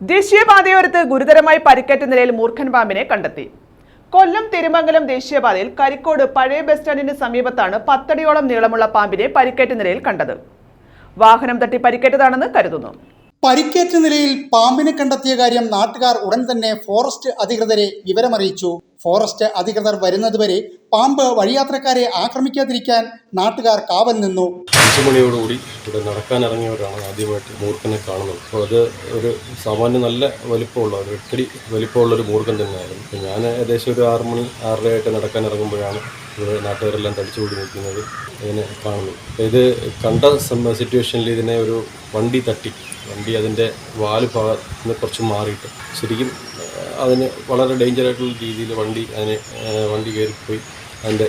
ദേശീയപാതയോരത്ത് ഗുരുതരമായി പരിക്കേറ്റ നിലയിൽ മൂർഖൻ പാമ്പിനെ കണ്ടെത്തി. കൊല്ലം തിരുമംഗലം ദേശീയപാതയിൽ കരിക്കോട് പഴയ ബസ് സ്റ്റാൻഡിന് സമീപത്താണ് പത്തടിയോളം നീളമുള്ള പാമ്പിനെ പരിക്കേറ്റ നിലയിൽ കണ്ടത്. വാഹനം തട്ടി പരിക്കേറ്റതാണെന്ന് കരുതുന്നു. പരിക്കേറ്റ നിലയിൽ പാമ്പിനെ കണ്ടെത്തിയ കാര്യം നാട്ടുകാർ ഉടൻ തന്നെ ഫോറസ്റ്റ് അധികൃതരെ വിവരമറിയിച്ചു. ഫോറസ്റ്റ് അധികൃതർ വരുന്നതുവരെ പാമ്പ് വഴിയാത്രക്കാരെ ആക്രമിക്കാതിരിക്കാൻ നാട്ടുകാർ കാവൽ നിന്നു. അഞ്ച് മണിയോടുകൂടി ഇവിടെ നടക്കാൻ ഇറങ്ങിയവരാണ് ആദ്യമായിട്ട് മൂർഖനെ കാണുന്നത്. അപ്പോൾ അത് ഒരു സാമാന്യം നല്ല വലിപ്പമുള്ള ഒരു എട്ടടി വലിപ്പമുള്ളൊരു മൂർഖൻ തന്നെയായിരുന്നു. അപ്പോൾ ഞാൻ ഏകദേശം ഒരു ആറ് മണി ആറരയായിട്ട് നടക്കാൻ ഇറങ്ങുമ്പോഴാണ് ഇവിടെ നാട്ടുകാരെല്ലാം തടിച്ചുകൂടി നിൽക്കുന്നത് ഇതിനെ കാണുന്നത്. ഇത് കണ്ട സിറ്റുവേഷനിൽ ഇതിനെ ഒരു വണ്ടി തട്ടി. വണ്ടി അതിന്റെ വാൽ ഭാഗത്ത് കുറച്ച് മാറിയിട്ട് ശരിക്കും അതിന് വളരെ ഡേഞ്ചറായിട്ടുള്ള രീതിയിൽ വണ്ടി അതിനെ വണ്ടി കയറിപ്പോയി. അതിന്റെ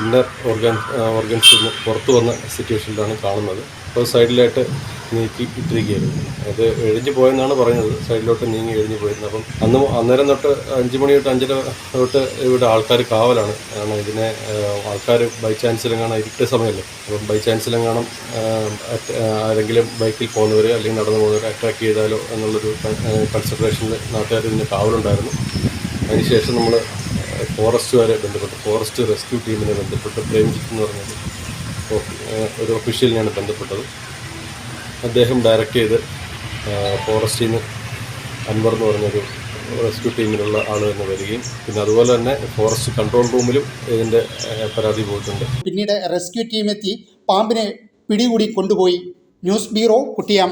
ഇന്നർ ഓർഗൻ ഓർഗൻസ് പുറത്തു വന്ന സിറ്റുവേഷനിലാണ് കാണുന്നത്. അപ്പോൾ സൈഡിലായിട്ട് നീക്കി ഇട്ടിരിക്കുകയായിരുന്നു. അത് എഴിഞ്ഞു പോയെന്നാണ് പറയുന്നത്. സൈഡിലോട്ട് നീങ്ങി എഴിഞ്ഞു പോയിരുന്നു. അപ്പം അന്ന് അന്നേരം തൊട്ട് അഞ്ച് മണി തൊട്ട് അഞ്ചര തൊട്ട് ഇവിടെ ആൾക്കാർ കാവലാണ്. കാരണം ഇതിനെ ആൾക്കാർ ബൈ ചാൻസിലെങ്ങാനും ഇരുട്ട് സമയമല്ലേ. അപ്പം ബൈ ചാൻസിലെങ്ങാനും ആരെങ്കിലും ബൈക്കിൽ പോകുന്നവർ അല്ലെങ്കിൽ നടന്നു പോകുന്നവർ അറ്റാക്ക് ചെയ്താലോ എന്നുള്ളൊരു കൺസിഡറേഷനിൽ നാട്ടുകാർ ഇതിന് കാവലുണ്ടായിരുന്നു. അതിനുശേഷം നമ്മൾ ഫോറസ്റ്റുകാരെ ബന്ധപ്പെട്ട് ഫോറസ്റ്റ് റെസ്ക്യൂ ടീമിനെ ബന്ധപ്പെട്ട് പ്രേംജിത്ത് എന്ന് പറഞ്ഞത്. ഒരു ഒഫീഷ്യലിനെയാണ് ബന്ധപ്പെട്ടത്. അദ്ദേഹം ഡയറക്റ്റ് ചെയ്ത് ഫോറസ്റ്റിൽ നിന്ന് അൻവർ എന്ന് പറഞ്ഞൊരു റെസ്ക്യൂ ടീമിലുള്ള ആൾ തന്നെ വരികയും പിന്നെ അതുപോലെ തന്നെ ഫോറസ്റ്റ് കൺട്രോൾ റൂമിലും ഇതിന്റെ പരാതി പോയിട്ടുണ്ട്. പിന്നീട് റെസ്ക്യൂ ടീം എത്തി പാമ്പിനെ പിടികൂടി കൊണ്ടുപോയി. News bureau കുട്ടിയാം.